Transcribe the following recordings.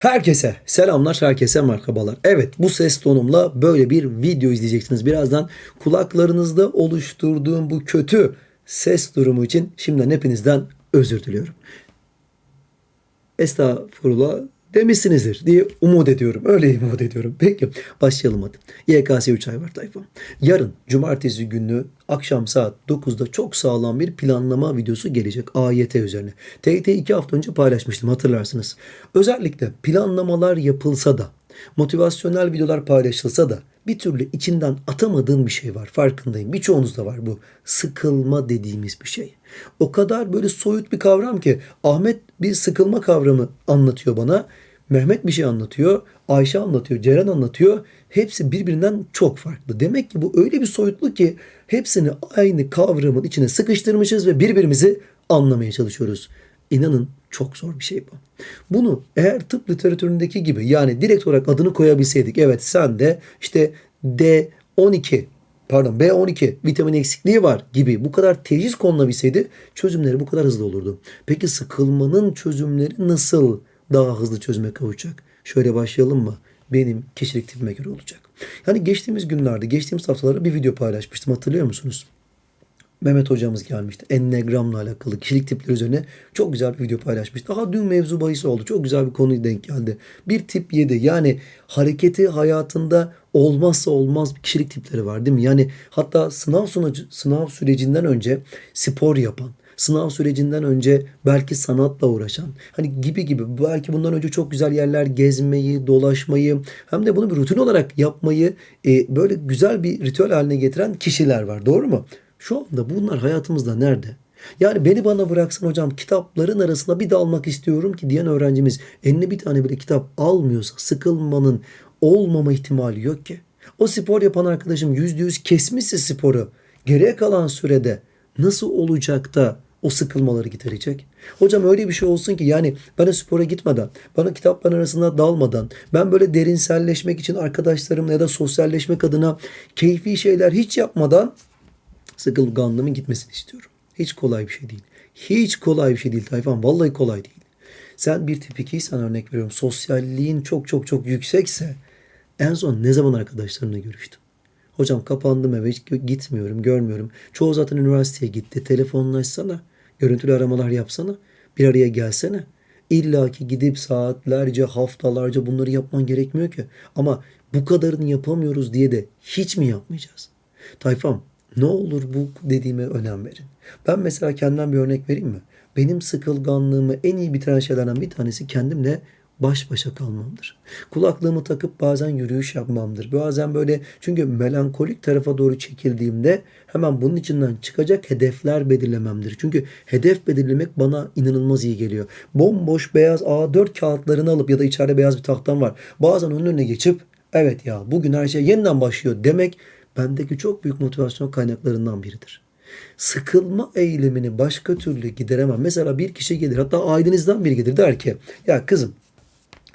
Herkese selamlar, herkese merhabalar. Evet bu ses tonumla böyle bir video izleyeceksiniz. Birazdan kulaklarınızda oluşturduğum bu kötü ses durumu için şimdiden hepinizden özür diliyorum. Estağfurullah demişsinizdir diye umut ediyorum. Öyle umut ediyorum. Peki başlayalım hadi. YKS 3 ay var tayfam. Yarın cumartesi günü akşam saat 9'da çok sağlam bir planlama videosu gelecek AYT üzerine. TYT 2 hafta önce paylaşmıştım hatırlarsınız. Özellikle planlamalar yapılsa da motivasyonel videolar paylaşılsa da bir türlü içinden atamadığın bir şey var. Farkındayım. Birçoğunuzda var bu. Sıkılma dediğimiz bir şey. O kadar böyle soyut bir kavram ki Ahmet bir sıkılma kavramı anlatıyor bana. Mehmet bir şey anlatıyor. Ayşe anlatıyor. Ceren anlatıyor. Hepsi birbirinden çok farklı. Demek ki bu öyle bir soyutluk ki hepsini aynı kavramın içine sıkıştırmışız ve birbirimizi anlamaya çalışıyoruz. İnanın çok zor bir şey bu. Bunu eğer tıp literatüründeki gibi yani direkt olarak adını koyabilseydik. Evet sen de işte D12 pardon B12 vitamin eksikliği var gibi bu kadar teşhis konulabilseydi çözümleri bu kadar hızlı olurdu. Peki sıkılmanın çözümleri nasıl daha hızlı çözüme kavuşacak? Şöyle başlayalım mı? Benim kişilik tipime göre olacak. Yani geçtiğimiz günlerde, geçtiğimiz haftalarda bir video paylaşmıştım hatırlıyor musunuz? Mehmet hocamız gelmişti. Ennegramla alakalı kişilik tipleri üzerine çok güzel bir video paylaşmıştı. Daha dün mevzu bahis oldu. Çok güzel bir konuya denk geldi. Bir tip 7 yani hareketi hayatında olmazsa olmaz kişilik tipleri var değil mi? Yani hatta sınav sonucu, sınav sürecinden önce spor yapan, sınav sürecinden önce belki sanatla uğraşan hani gibi gibi belki bundan önce çok güzel yerler gezmeyi, dolaşmayı hem de bunu bir rutin olarak yapmayı e, böyle güzel bir ritüel haline getiren kişiler var. Doğru mu? Şu anda bunlar hayatımızda nerede? Yani beni bana bıraksan hocam kitapların arasında bir dalmak istiyorum ki diyen öğrencimiz eline bir tane bile kitap almıyorsa sıkılmanın olmama ihtimali yok ki. O spor yapan arkadaşım yüzde yüz kesmişse sporu geriye kalan sürede nasıl olacak da o sıkılmaları giderecek? Hocam öyle bir şey olsun ki yani ben o spora gitmeden, bana kitapların arasında dalmadan, ben böyle derinselleşmek için arkadaşlarımla ya da sosyalleşmek adına keyfi şeyler hiç yapmadan sıkılganlığımın gitmesini istiyorum. Hiç kolay bir şey değil. Hiç kolay bir şey değil Tayfan. Vallahi kolay değil. Sen bir tip 2'ysen örnek veriyorum. Sosyalliğin çok çok çok yüksekse en son ne zaman arkadaşlarınla görüştün? Hocam kapandım eve hiç gitmiyorum, görmüyorum. Çoğu zaten üniversiteye gitti. Telefonlaşsana. Görüntülü aramalar yapsana. Bir araya gelsene. İlla ki gidip saatlerce, haftalarca bunları yapman gerekmiyor ki. Ama bu kadarını yapamıyoruz diye de hiç mi yapmayacağız? Tayfam ne olur bu dediğime önem verin. Ben mesela kendimden bir örnek vereyim mi? Benim sıkılganlığımı en iyi bitiren şeylerden bir tanesi kendimle baş başa kalmamdır. Kulaklığımı takıp bazen yürüyüş yapmamdır. Bazen böyle çünkü melankolik tarafa doğru çekildiğimde hemen bunun içinden çıkacak hedefler belirlememdir. Çünkü hedef belirlemek bana inanılmaz iyi geliyor. Bomboş beyaz A4 kağıtlarını alıp ya da içeride beyaz bir tahtam var. Bazen onun önüne geçip evet ya bugün her şey yeniden başlıyor demek bendeki çok büyük motivasyon kaynaklarından biridir. Sıkılma eylemini başka türlü gideremem. Mesela bir kişi gelir hatta ailenizden biri gelir der ki ya kızım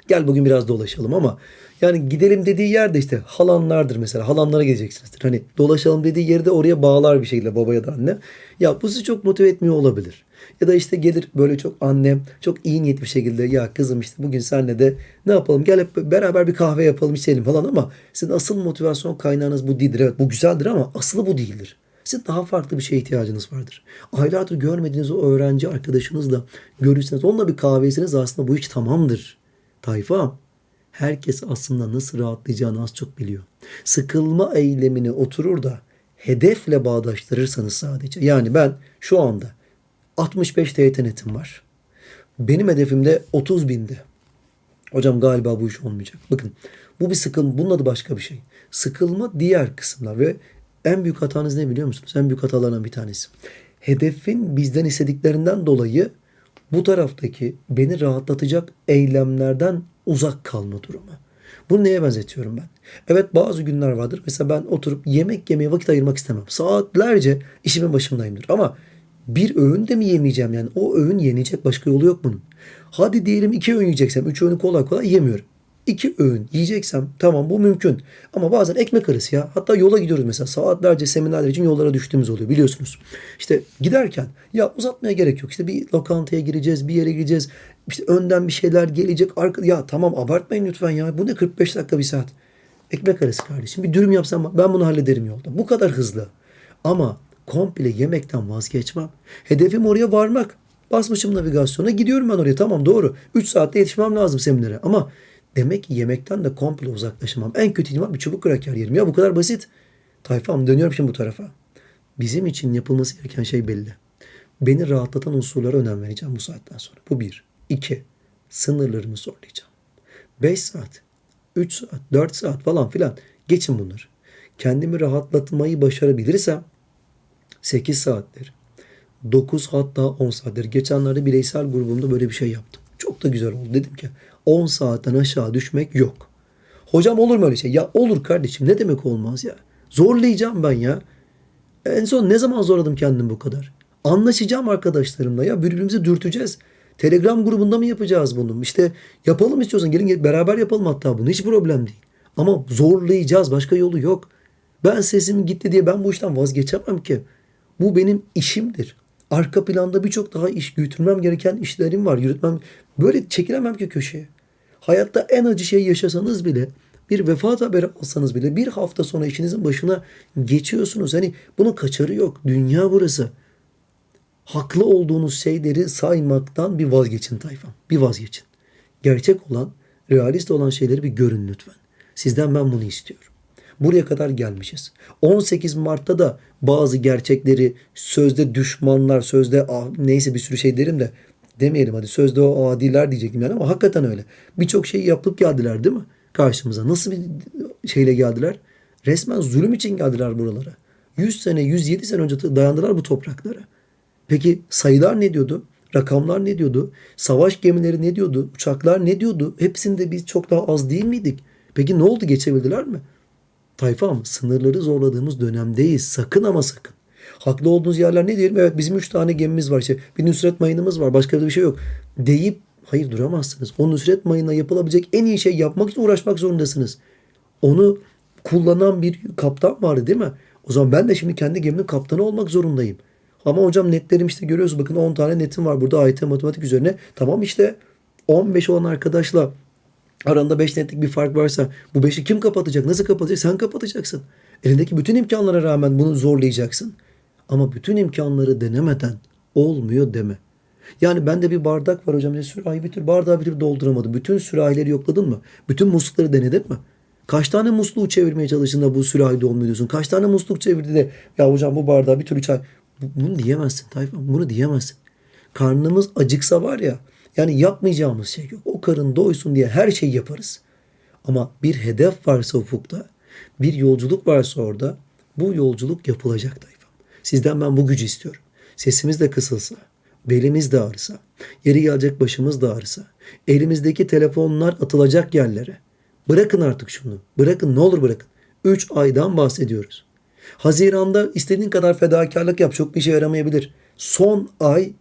gel bugün biraz dolaşalım ama yani gidelim dediği yerde işte halanlardır mesela. Halanlara geleceksinizdir. Hani dolaşalım dediği yerde oraya bağlar bir şekilde babaya da anne. Ya bu sizi çok motive etmiyor olabilir. Ya da işte gelir böyle çok annem çok iyi niyetli bir şekilde ya kızım işte bugün senle de ne yapalım gel hep beraber bir kahve yapalım içelim falan ama sizin asıl motivasyon kaynağınız bu değildir. Evet bu güzeldir ama aslı bu değildir. Sizin daha farklı bir şeye ihtiyacınız vardır. Aylardır görmediğiniz o öğrenci arkadaşınızla görürseniz onunla bir kahvesiniz aslında bu iş tamamdır. Tayfa herkes aslında nasıl rahatlayacağını az çok biliyor. Sıkılma eylemini oturur da hedefle bağdaştırırsanız sadece. Yani ben şu anda 65 TYT netim var. Benim hedefim de 30 binde. Hocam galiba bu iş olmayacak. Bakın bu bir sıkılma. Bunun adı başka bir şey. Sıkılma diğer kısımlar ve en büyük hatanız ne biliyor musunuz? En büyük hatalardan bir tanesi. Hedefin bizden istediklerinden dolayı bu taraftaki beni rahatlatacak eylemlerden uzak kalma durumu. Bunu neye benzetiyorum ben? Evet bazı günler vardır. Mesela ben oturup yemek yemeye vakit ayırmak istemem. Saatlerce işimin başındayımdır. Ama bir öğün de mi yemeyeceğim yani? O öğün yenecek başka yolu yok bunun. Hadi diyelim iki öğün yiyeceksem üç öğünü kolay kolay yemiyorum. iki öğün yiyeceksem tamam bu mümkün. Ama bazen ekmek arası ya. Hatta yola gidiyoruz mesela. Saatlerce seminerler için yollara düştüğümüz oluyor biliyorsunuz. İşte giderken ya uzatmaya gerek yok. İşte bir lokantaya gireceğiz, bir yere gireceğiz. İşte önden bir şeyler gelecek. Arka... Ya tamam abartmayın lütfen ya. Bu ne 45 dakika bir saat. Ekmek arası kardeşim. Bir dürüm yapsam ben bunu hallederim yolda. Bu kadar hızlı. Ama komple yemekten vazgeçmem. Hedefim oraya varmak. Basmışım navigasyona gidiyorum ben oraya tamam doğru. 3 saatte yetişmem lazım seminere ama demek ki yemekten de komple uzaklaşamam. En kötü ihtimal bir çubuk kraker yerim. Ya bu kadar basit. Tayfam dönüyorum şimdi bu tarafa. Bizim için yapılması gereken şey belli. Beni rahatlatan unsurlara önem vereceğim bu saatten sonra. Bu bir. İki. Sınırlarımı zorlayacağım. 5 saat, 3 saat, 4 saat falan filan geçin bunları. Kendimi rahatlatmayı başarabilirsem 8 saattir, 9 hatta 10 saattir. Geçenlerde bireysel grubumda böyle bir şey yaptım. Çok da güzel oldu. Dedim ki 10 saatten aşağı düşmek yok. Hocam olur mu öyle şey? Ya olur kardeşim ne demek olmaz ya. Zorlayacağım ben ya. En son ne zaman zorladım kendimi bu kadar? Anlaşacağım arkadaşlarımla ya birbirimizi dürteceğiz. Telegram grubunda mı yapacağız bunu? İşte yapalım istiyorsan gelin gelin beraber yapalım hatta bunu. Hiç problem değil. Ama zorlayacağız. Başka yolu yok. Ben sesim gitti diye ben bu işten vazgeçemem ki. Bu benim işimdir. Arka planda birçok daha iş götürmem gereken işlerim var. Yürütmem. Böyle çekilemem ki köşeye. Hayatta en acı şey yaşasanız bile bir vefat haberi alsanız bile bir hafta sonra işinizin başına geçiyorsunuz. Hani bunun kaçarı yok. Dünya burası. Haklı olduğunuz şeyleri saymaktan bir vazgeçin tayfam. Bir vazgeçin. Gerçek olan, realist olan şeyleri bir görün lütfen. Sizden ben bunu istiyorum. Buraya kadar gelmişiz. 18 Mart'ta da bazı gerçekleri sözde düşmanlar, sözde ah, neyse bir sürü şey derim de demeyelim hadi sözde o adiler diyecektim yani ama hakikaten öyle. Birçok şey yapıp geldiler değil mi karşımıza? Nasıl bir şeyle geldiler? Resmen zulüm için geldiler buralara. 100 sene, 107 sene önce dayandılar bu topraklara. Peki sayılar ne diyordu? Rakamlar ne diyordu? Savaş gemileri ne diyordu? Uçaklar ne diyordu? Hepsinde biz çok daha az değil miydik? Peki ne oldu? Geçebildiler mi? Tayfam sınırları zorladığımız dönemdeyiz. Sakın ama sakın. Haklı olduğunuz yerler ne diyelim? Evet bizim üç tane gemimiz var. İşte bir Nusret Mayınımız var. Başka bir şey yok. Deyip hayır duramazsınız. O Nusret Mayın'a yapılabilecek en iyi şey yapmak için uğraşmak zorundasınız. Onu kullanan bir kaptan vardı değil mi? O zaman ben de şimdi kendi gemimin kaptanı olmak zorundayım. Ama hocam netlerim işte görüyorsunuz bakın 10 tane netim var burada AYT matematik üzerine. Tamam işte 15 olan arkadaşla aranda 5 netlik bir fark varsa bu 5'i kim kapatacak? Nasıl kapatacak? Sen kapatacaksın. Elindeki bütün imkanlara rağmen bunu zorlayacaksın. Ama bütün imkanları denemeden olmuyor deme. Yani bende bir bardak var hocam. Sürahi bir tür bardağı bir tür dolduramadım. Bütün sürahileri yokladın mı? Bütün muslukları denedin mi? Kaç tane musluğu çevirmeye çalıştın da bu sürahi dolmuyor? Kaç tane musluk çevirdi de ya hocam bu bardağı bir türlü çay. Bunu diyemezsin Tayfun. Bunu diyemezsin. Karnımız acıksa var ya yani yapmayacağımız şey yok. O karın doysun diye her şeyi yaparız. Ama bir hedef varsa ufukta, bir yolculuk varsa orada bu yolculuk yapılacak Tayfun. Sizden ben bu gücü istiyorum. Sesimiz de kısılsa, belimiz de ağrısa, yeri gelecek başımız da ağrısa, elimizdeki telefonlar atılacak yerlere. Bırakın artık şunu. Bırakın ne olur bırakın. 3 aydan bahsediyoruz. Haziranda istediğin kadar fedakarlık yap çok bir şey yaramayabilir. Son ay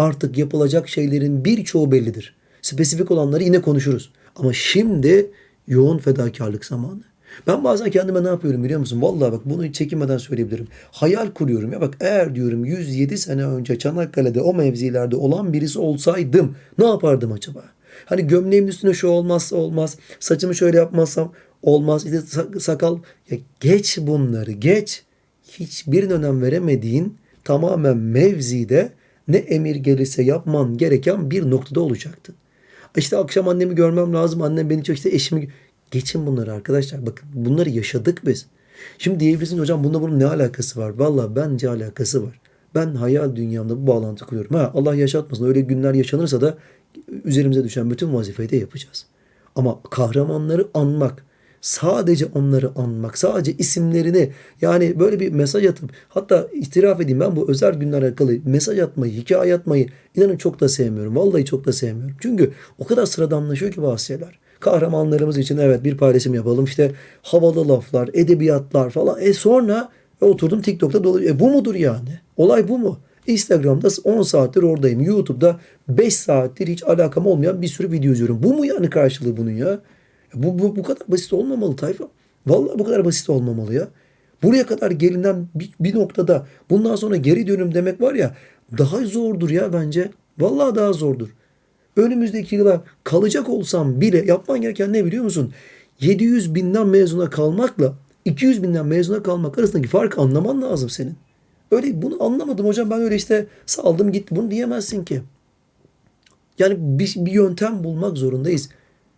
artık yapılacak şeylerin birçoğu bellidir. Spesifik olanları yine konuşuruz. Ama şimdi yoğun fedakarlık zamanı. Ben bazen kendime ne yapıyorum biliyor musun? Vallahi bak bunu hiç çekinmeden söyleyebilirim. Hayal kuruyorum ya bak eğer diyorum 107 sene önce Çanakkale'de o mevzilerde olan birisi olsaydım ne yapardım acaba? Hani gömleğimin üstüne şu olmazsa olmaz. Saçımı şöyle yapmazsam olmaz. İşte sakal. Ya geç bunları geç. Hiçbir önem veremediğin tamamen mevzide ne emir gelirse yapman gereken bir noktada olacaktın. İşte akşam annemi görmem lazım. Annem beni çok işte eşimi... Geçin bunları arkadaşlar. Bakın bunları yaşadık biz. Şimdi diyebilirsiniz hocam bunda bunun ne alakası var? Valla bence alakası var. Ben hayal dünyamda bu bağlantı kuruyorum. Ha, Allah yaşatmasın. Öyle günler yaşanırsa da üzerimize düşen bütün vazifeyi de yapacağız. Ama kahramanları anmak, sadece onları anmak, sadece isimlerini yani böyle bir mesaj atıp hatta itiraf edeyim ben bu özel günler alakalı mesaj atmayı, hikaye atmayı inanın çok da sevmiyorum. Vallahi çok da sevmiyorum. Çünkü o kadar sıradanlaşıyor ki bazı şeyler. Kahramanlarımız için evet bir paylaşım yapalım. İşte havalı laflar, edebiyatlar falan. E sonra e, oturdum TikTok'ta dolu. E bu mudur yani? Olay bu mu? Instagram'da 10 saattir oradayım. YouTube'da 5 saattir hiç alakam olmayan bir sürü video izliyorum. Bu mu yani karşılığı bunun ya? Bu, bu, bu kadar basit olmamalı tayfa. Vallahi bu kadar basit olmamalı ya. Buraya kadar gelinen bir, bir noktada bundan sonra geri dönüm demek var ya daha zordur ya bence. Vallahi daha zordur. Önümüzdeki yıla kalacak olsam bile yapman gereken ne biliyor musun? 700 binden mezuna kalmakla 200 binden mezuna kalmak arasındaki farkı anlaman lazım senin. Öyle bunu anlamadım hocam ben öyle işte saldım gitti bunu diyemezsin ki. Yani bir, bir yöntem bulmak zorundayız.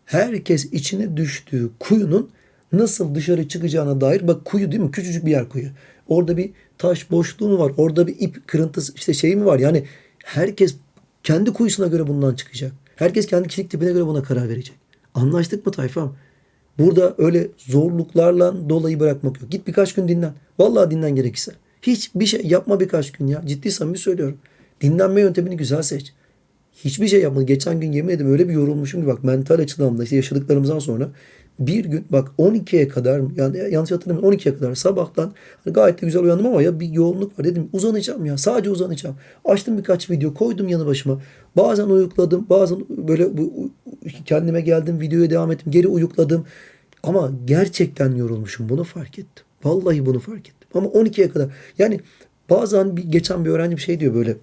Herkes içine düştüğü kuyunun nasıl dışarı çıkacağına dair bak kuyu değil mi? Küçücük bir yer kuyu. Orada bir taş boşluğu mu var? Orada bir ip kırıntısı işte şey mi var? Yani herkes kendi kuyusuna göre bundan çıkacak. Herkes kendi kişilik tipine göre buna karar verecek. Anlaştık mı tayfam? Burada öyle zorluklarla dolayı bırakmak yok. Git birkaç gün dinlen. Vallahi dinlen gerekirse. Hiçbir şey yapma birkaç gün ya. Ciddi samimi söylüyorum. Dinlenme yöntemini güzel seç. Hiçbir şey yapmadım. Geçen gün yemin ederim öyle bir yorulmuşum ki bak mental açıdan da işte yaşadıklarımızdan sonra bir gün bak 12'ye kadar yani yanlış hatırlamıyorum 12'ye kadar sabahtan hani gayet de güzel uyandım ama ya bir yoğunluk var dedim uzanacağım ya sadece uzanacağım. Açtım birkaç video koydum yanı başıma. Bazen uyukladım bazen böyle bu, kendime geldim videoya devam ettim geri uyukladım. Ama gerçekten yorulmuşum bunu fark ettim. Vallahi bunu fark ettim. Ama 12'ye kadar yani bazen bir, geçen bir öğrenci bir şey diyor böyle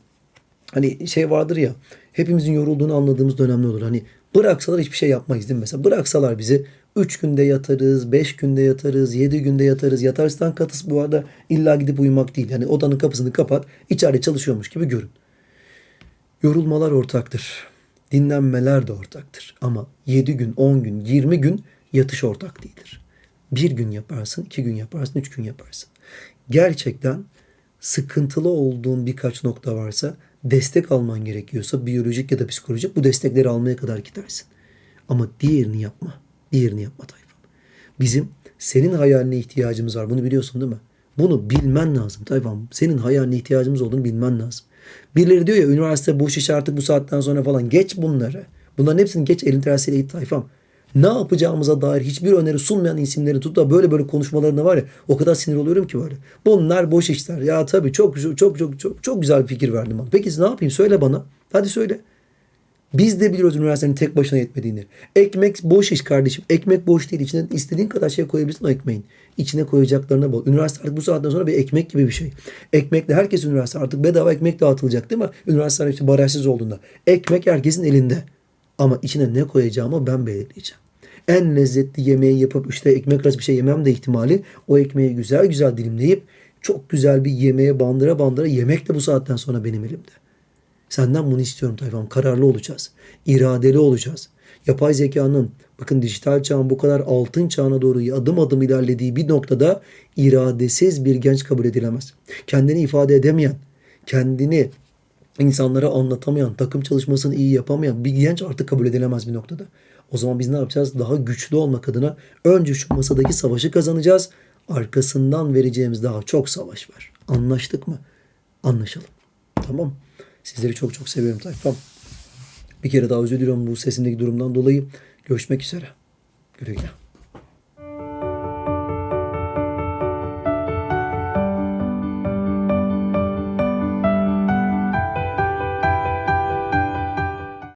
hani şey vardır ya hepimizin yorulduğunu anladığımız dönemler olur. Hani bıraksalar hiçbir şey yapmayız değil mi? Mesela bıraksalar bizi 3 günde yatarız, 5 günde yatarız, 7 günde yatarız. Yatarstan katıs bu arada illa gidip uyumak değil. Yani odanın kapısını kapat, içeride çalışıyormuş gibi görün. Yorulmalar ortaktır. Dinlenmeler de ortaktır. Ama 7 gün, 10 gün, 20 gün yatış ortak değildir. Bir gün yaparsın, iki gün yaparsın, üç gün yaparsın. Gerçekten sıkıntılı olduğun birkaç nokta varsa destek alman gerekiyorsa biyolojik ya da psikolojik bu destekleri almaya kadar gidersin. Ama diğerini yapma. Diğerini yapma tayfam. Bizim senin hayaline ihtiyacımız var. Bunu biliyorsun değil mi? Bunu bilmen lazım tayfam. Senin hayaline ihtiyacımız olduğunu bilmen lazım. Birileri diyor ya üniversite boş iş artık bu saatten sonra falan. Geç bunları. Bunların hepsini geç elin tersiyle git tayfam. Ne yapacağımıza dair hiçbir öneri sunmayan isimleri tut da böyle böyle konuşmalarına var ya o kadar sinir oluyorum ki böyle. Bunlar boş işler. Ya tabii çok çok çok çok çok güzel bir fikir verdin bana. Peki ne yapayım söyle bana. Hadi söyle. Biz de biliyoruz üniversitenin tek başına yetmediğini. Ekmek boş iş kardeşim. Ekmek boş değil. İçine istediğin kadar şey koyabilirsin o ekmeğin. İçine koyacaklarına bol. Üniversite artık bu saatten sonra bir ekmek gibi bir şey. Ekmekle herkes üniversite artık bedava ekmek dağıtılacak değil mi? Üniversiteler işte barajsız olduğunda. Ekmek herkesin elinde. Ama içine ne koyacağımı ben belirleyeceğim. En lezzetli yemeği yapıp işte ekmek arası bir şey yemem de ihtimali o ekmeği güzel güzel dilimleyip çok güzel bir yemeğe bandıra bandıra yemek de bu saatten sonra benim elimde. Senden bunu istiyorum Tayfan. Kararlı olacağız. İradeli olacağız. Yapay zekanın bakın dijital çağın bu kadar altın çağına doğru adım adım ilerlediği bir noktada iradesiz bir genç kabul edilemez. Kendini ifade edemeyen, kendini insanlara anlatamayan, takım çalışmasını iyi yapamayan bir genç artık kabul edilemez bir noktada. O zaman biz ne yapacağız? Daha güçlü olmak adına önce şu masadaki savaşı kazanacağız. Arkasından vereceğimiz daha çok savaş var. Anlaştık mı? Anlaşalım. Tamam. Sizleri çok çok seviyorum tayfam. Bir kere daha özür diliyorum bu sesimdeki durumdan dolayı. Görüşmek üzere. Güle güle.